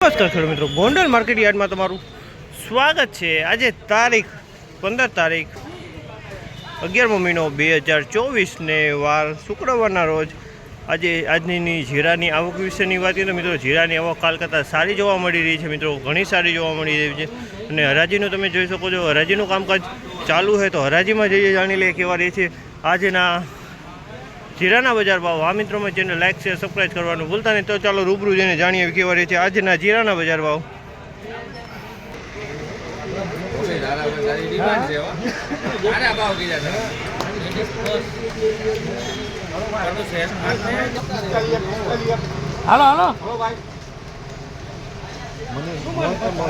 નમસ્કાર ખેડૂત મિત્રો, ગોંડલ માર્કેટ યાર્ડમાં તમારું સ્વાગત છે. આજે તારીખ પંદર તારીખ અગિયારમો મહિનો બે હજાર ચોવીસને વાર શુક્રવારના રોજ આજે આજની જીરાની આવક વિશેની વાત કરીએ તો મિત્રો, જીરાની આવક કાલ કરતાં સારી જોવા મળી રહી છે મિત્રો, ઘણી સારી જોવા મળી રહી છે અને હરાજીનું તમે જોઈ શકો છો, હરાજીનું કામકાજ ચાલુ હોય તો હરાજીમાં જઈએ, જાણી લઈએ કેવા રહે છે. આજના જીરાના બજાર ભાવ. આ મિત્રોમાં ચેનલ લાઈક શેર સબસ્ક્રાઈબ કરવાનું ભૂલતા નહીં. તો ચાલો રૂબરૂ જઈને જાણીએ કેવા રહે છે આજના જીરાના બજાર ભાવ. હાલો હાલો.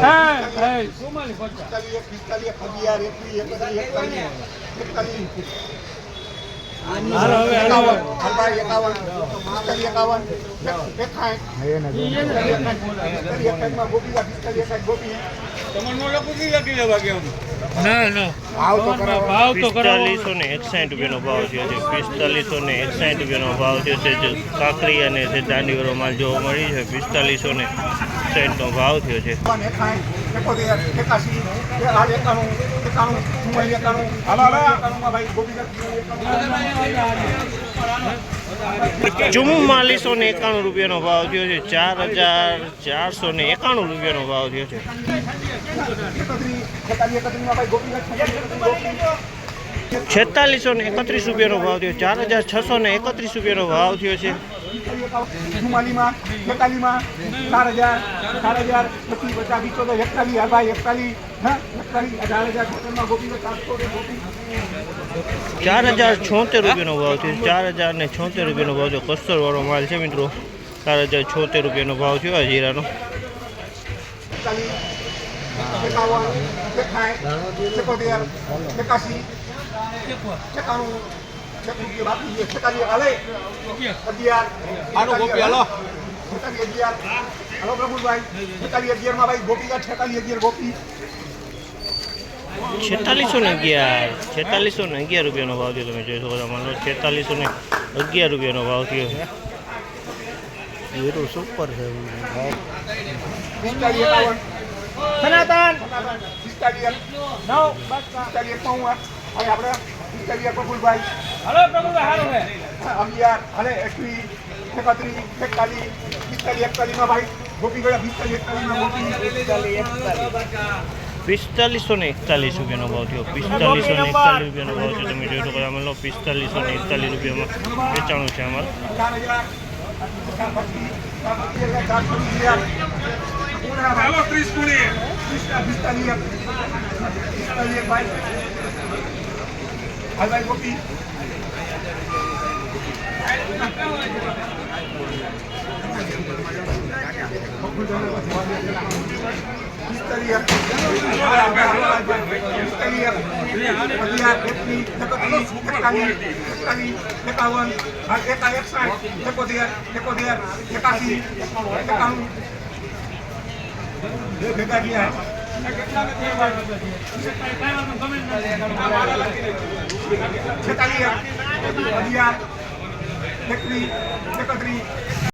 હે, પિસ્તાલીસો ને એકસાઠ રૂપિયાનો ભાવ થયો છે. પિસ્તાલીસો ને એકસાઠ રૂપિયાનો ભાવ થયો છે. જે કાકડી અને જે દાંડીવાળો માલ જોવા મળી છે પિસ્તાલીસો ને સાઠનો ભાવ થયો છે. ચુમ્માલીસો ને એકાણું રૂપિયાનો ભાવ થયો છે. ચાર હજાર ચારસો ને એકાણું રૂપિયાનો ભાવ થયો છે. છેતાલીસો ને એકત્રીસ રૂપિયાનો ભાવ થયો. ચાર હજાર છસો ને એકત્રીસ રૂપિયાનો ભાવ થયો છે. ચુમ્માલીમાં એકતાલીમાં ચાર હજાર ચાર હજાર એકતાલીસ હજાર એકતાલીસ હા એકતાલીસ અઢાર હજાર ટોટલમાં ગોપીનો ચારસો ગોપી. ચાર હજાર છોતેર રૂપિયાનો ભાવ થયો. ચાર હજાર ને છોતેર રૂપિયાનો ભાવ થયો. કસ્તરવાળો માલ છે મિત્રો. ચાર હજાર છોતેર રૂપિયાનો ભાવ થયો આ જીરાનો. એકાવન એકાસી એકાણું છે અગિયાર હાલો ગોપી, હાલો. છેતાલીસ અગિયાર હાલો પ્રફુલભાઈ છેતાલીસ અગિયારમાં ભાઈ ગોપી છેતાલીસ અગિયાર ગોપી છેતાલીસો ને અગિયાર છેતાલીસો ને અગિયાર રૂપિયાનો ભાવ થયો તમે જોઈ શકો છો માનો છેતાલીસો ને અગિયાર રૂપિયાનો ભાવ થયો તો સુપર છે સનાતન નવ પિસ્તાલીસ આપણે હાલો પ્રભુ હારો હે અગિયાર હાલે એકવીસ એકત્રીસ એકતાલીસ પિસ્તાલીસ એકતાલીસમાં ભાઈ ગોપી ગયા પિસ્તાલીસ એકતાલીસમાં ગોપી. પિસ્તાલીસો ને એકતાલીસ રૂપિયાનો ભાવ થયો. પિસ્તાલીસો ને એકતાલીસ રૂપિયાનો ભાવ થયો. તમે જોઈ શકો લો પિસ્તાલીસો ને એકતાલીસ રૂપિયામાં વેચાણું છે અમારે ચાર હજાર ગોપી એકાવન એકા એકસાઠ એકોતેર એકોતેર એકાસી એકાણું ભેગા ગયા છેતાલીસ અગિયાર. એકવીસ એકત્રીસ.